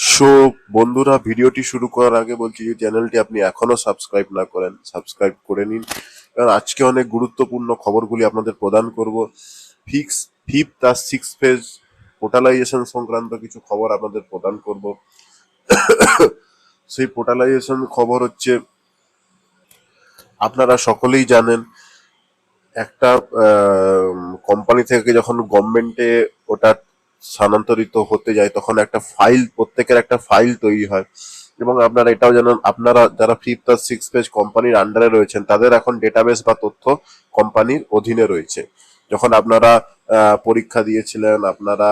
So বন্ধুরা, ভিডিওটি শুরু করার আগে বলছি যে চ্যানেলটি আপনি এখনও সাবস্ক্রাইব না করেন সাবস্ক্রাইব করে নিন। কারণ আজকে অনেক গুরুত্বপূর্ণ খবরগুলি আপনাদের প্রদান করব। ফিক্স ফিফথ আর সিক্স ফেজ পোর্টালাইজেশন সংক্রান্ত কিছু খবর আপনাদের প্রদান করব। সেই পোর্টালাইজেশন খবর হচ্ছে, আপনারা সকলেই জানেন, একটা কোম্পানি থেকে যখন গভর্নমেন্টে ওটা স্থানান্তরিত হতে যায়, তখন একটা ফাইল প্রত্যেকের একটা ফাইল তৈরি হয়। এবং আপনারা এটাও জানেন, আপনারা যারা ফিফথ আর সিক্স পেজ কোম্পানির আন্ডারে রয়েছেন, তাদের এখন ডেটাবেস বা তথ্য কোম্পানির অধীনে রয়েছে। যখন আপনারা পরীক্ষা দিয়েছিলেন, আপনারা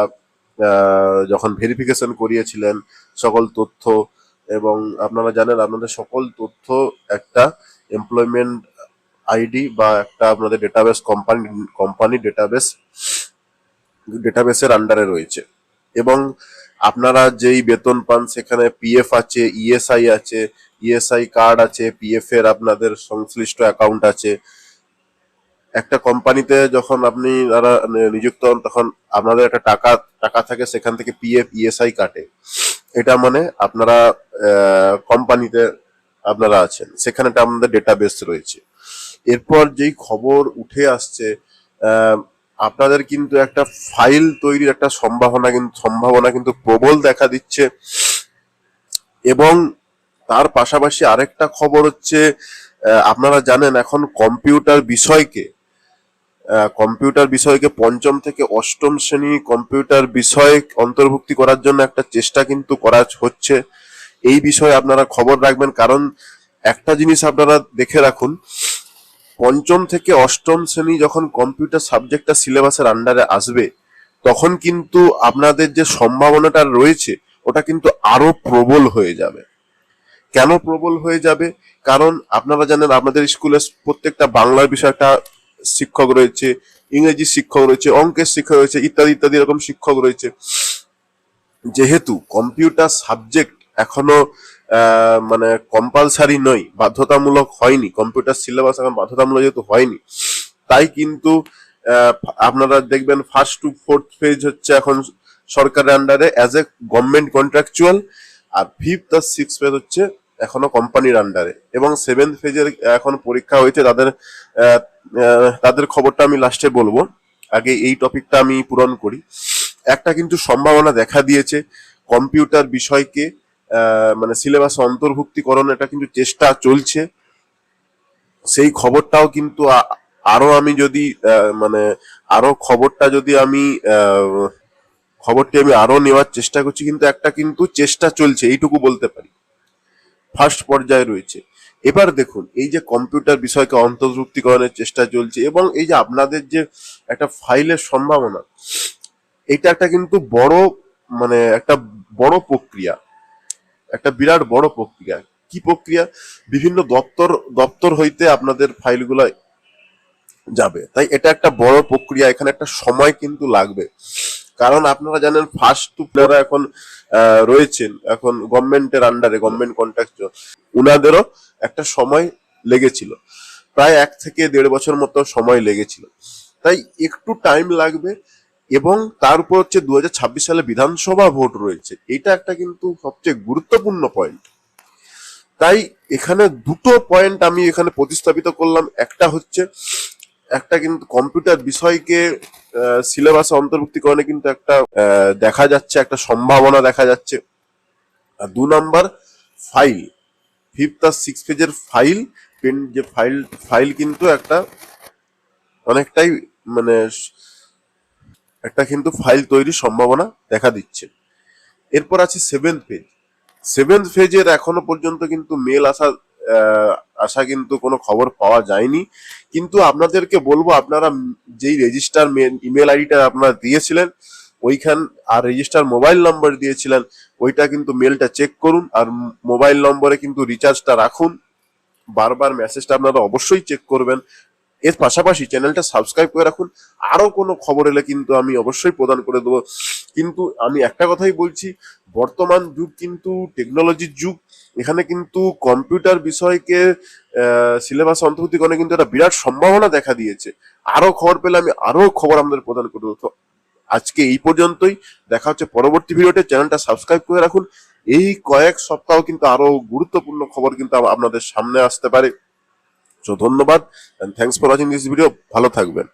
যখন ভেরিফিকেশন করিয়েছিলেন, সকল তথ্য এবং আপনারা জানেন, আপনাদের সকল তথ্য একটা এমপ্লয়মেন্ট আইডি বা একটা আপনাদের ডেটাবেস কোম্পানি কোম্পানি ডেটাবেস ডেটাবেসের আন্ডারে রয়েছে। এবং আপনারা যেই বেতন পান, সেখানে পিএফ আছে ইএসআই আছে ইএসআই কার্ড আছে পিএফ এর আপনাদের সংশ্লিষ্ট অ্যাকাউন্ট আছে। একটা কোম্পানিতে যখন আপনি যারা নিযুক্ত হন, তখন আপনাদের একটা টাকা টাকা থাকে, সেখান থেকে পিএফ ইএসআই কাটে। এটা মানে আপনারা কোম্পানিতে আপনারা আছেন। সেখানে একটা আমাদের ডেটাবেস রয়েছে। এরপর যেই খবর উঠে আসছে আপনাদের কিন্তু একটা ফাইল তৈরির একটা সম্ভাবনা কিন্তু সম্ভাবনা কিন্তু প্রবল দেখা দিচ্ছে। এবং তার পাশাপাশি আরেকটা খবর হচ্ছে আপনারা জানেন এখন কম্পিউটার বিষয়কে কম্পিউটার বিষয়কে পঞ্চম থেকে অষ্টম শ্রেণি কম্পিউটার বিষয় অন্তর্ভুক্তি করার জন্য একটা চেষ্টা কিন্তু করা হচ্ছে। এই বিষয়ে আপনারা খবর রাখবেন, কারণ একটা জিনিস আপনারা দেখে রাখুন পঞ্চম থেকে অষ্টম শ্রেণি যখন কম্পিউটার সাবজেক্টটা সিলেবাসের আন্ডারে আসবে, তখন কিন্তু আপনাদের যে সম্ভাবনাটা রয়েছে, ওটা কিন্তু আরও প্রবল হয়ে যাবে। কেন প্রবল হয়ে যাবে? কারণ আপনারা জানেন আপনাদের স্কুলে প্রত্যেকটা বাংলার বিষয়ে একটা শিক্ষক রয়েছে, ইংরেজি শিক্ষক রয়েছে, অঙ্কের শিক্ষক রয়েছে, ইত্যাদি ইত্যাদি এরকম শিক্ষক রয়েছে। যেহেতু কম্পিউটার সাবজেক্ট এখনও মানে কম্পালসারি নয় বাধ্যতামূলক হয়নি কম্পিউটার সিলেবাস এখন বাধ্যতামূলক যেহেতু হয়নি। তাই কিন্তু আপনারা দেখবেন ফার্স্ট টু ফোর্থ ফেজ হচ্ছে এখন সরকারের আন্ডারে অ্যাজ এ গভর্নমেন্ট কন্ট্রাকচুয়াল আর ফিফথ আর সিক্স ফেজ হচ্ছে এখনও কোম্পানির আন্ডারে এবং সেভেন্থ ফেজের এখন পরীক্ষা হয়েছে, তাদের তাদের খবরটা আমি লাস্টে বলব। আগে এই টপিকটা আমি পূরণ করি। একটা কিন্তু সম্ভাবনা দেখা দিয়েছে কম্পিউটার বিষয়কে মানে সিলেবাস অন্তর্ভুক্তিকরণ এটা কিন্তু চেষ্টা চলছে। সেই খবরটাও কিন্তু আরও আমি যদি মানে আরও খবরটা যদি আমি খবরটি আমি আরও নেওয়ার চেষ্টা করছি, কিন্তু একটা কিন্তু চেষ্টা চলছে, এইটুকু বলতে পারি। ফার্স্ট পর্যায়ে রয়েছে। এবার দেখুন, এই যে কম্পিউটার বিষয়কে অন্তর্ভুক্তিকরণের চেষ্টা চলছে, এবং এই যে আপনাদের যে একটা ফাইলের সম্ভাবনা, এটা একটা কিন্তু বড় মানে একটা বড় প্রক্রিয়া। একটা বিরাট বড় প্রক্রিয়া। কি প্রক্রিয়া? বিভিন্ন দপ্তর দপ্তর হইতে আপনাদের ফাইলগুলো যাবে। তাই এটা একটা বড় প্রক্রিয়া, এখানে একটা সময় কিন্তু লাগবে। কারণ আপনারা জানেন ফার্স্ট টু প্লেয়াররা এখন রয়েছেন। এখন গভর্নমেন্টের আন্ডারে গভর্নমেন্ট কন্ট্রাক্ট উনাদেরও একটা সময় লেগেছিল। প্রায় এক থেকে দেড় বছর মতো সময় লেগেছিল। তাই একটু টাইম লাগবে। এবং তার উপর হচ্ছে দু হাজার ছাব্বিশ সালে বিধানসভা ভোট রয়েছে। এটা একটা কিন্তু সবচেয়ে গুরুত্বপূর্ণ পয়েন্ট তাই এখানে দুটো পয়েন্ট আমি এখানে প্রতিস্থাপিত করলাম। একটা হচ্ছে, একটা কিন্তু কম্পিউটার বিষয়কে সিলেবাসে অন্তর্ভুক্তিকরণে কিন্তু একটা দেখা যাচ্ছে, একটা সম্ভাবনা দেখা যাচ্ছে। আর দু নাম্বার ফাইল ফিফথ আর সিক্স পেজের ফাইল পেন যে ফাইল ফাইল কিন্তু একটা অনেকটাই মানে একটা কিন্তু ফাইল তৈরির সম্ভাবনা দেখা দিচ্ছে। এরপর আছে সেভেন্থ পেজ সেভেন্থ ফেজের এখনও পর্যন্ত কিন্তু মেল আসা আসা কিন্তু কোনো খবর পাওয়া যায়নি। কিন্তু আপনাদেরকে বলব, আপনারা যেই রেজিস্টার ইমেল আইডিটা আপনারা দিয়েছিলেন, ওইখান, আর রেজিস্টার মোবাইল নম্বর দিয়েছিলেন, ওইটা কিন্তু মেলটা চেক করুন, আর মোবাইল নম্বরে কিন্তু রিচার্জটা রাখুন। বারবার মেসেজটা আপনারা অবশ্যই চেক করবেন। এর পাশাপাশি চ্যানেলটা সাবস্ক্রাইব করে রাখুন। আরও কোনো খবর এলে কিন্তু আমি অবশ্যই প্রদান করে দেবো। কিন্তু আমি একটা কথাই বলছি, বর্তমান যুগ কিন্তু টেকনোলজির যুগ। এখানে কিন্তু কম্পিউটার বিষয়কে সিলেবাস অন্তর্ভুক্তিকরণে কিন্তু একটা বিরাট সম্ভাবনা দেখা দিয়েছে। আরও খবর পেলে আমি আরও খবর আমাদের প্রদান করে দেবো আজকে এই পর্যন্তই। দেখা হচ্ছে পরবর্তী ভিডিওতে। চ্যানেলটা সাবস্ক্রাইব করে রাখুন। এই কয়েক সপ্তাহ কিন্তু আরও গুরুত্বপূর্ণ খবর কিন্তু আপনাদের সামনে আসতে পারে। সো ধন্যবাদ and thanks for watching this video ভালো থাকবেন।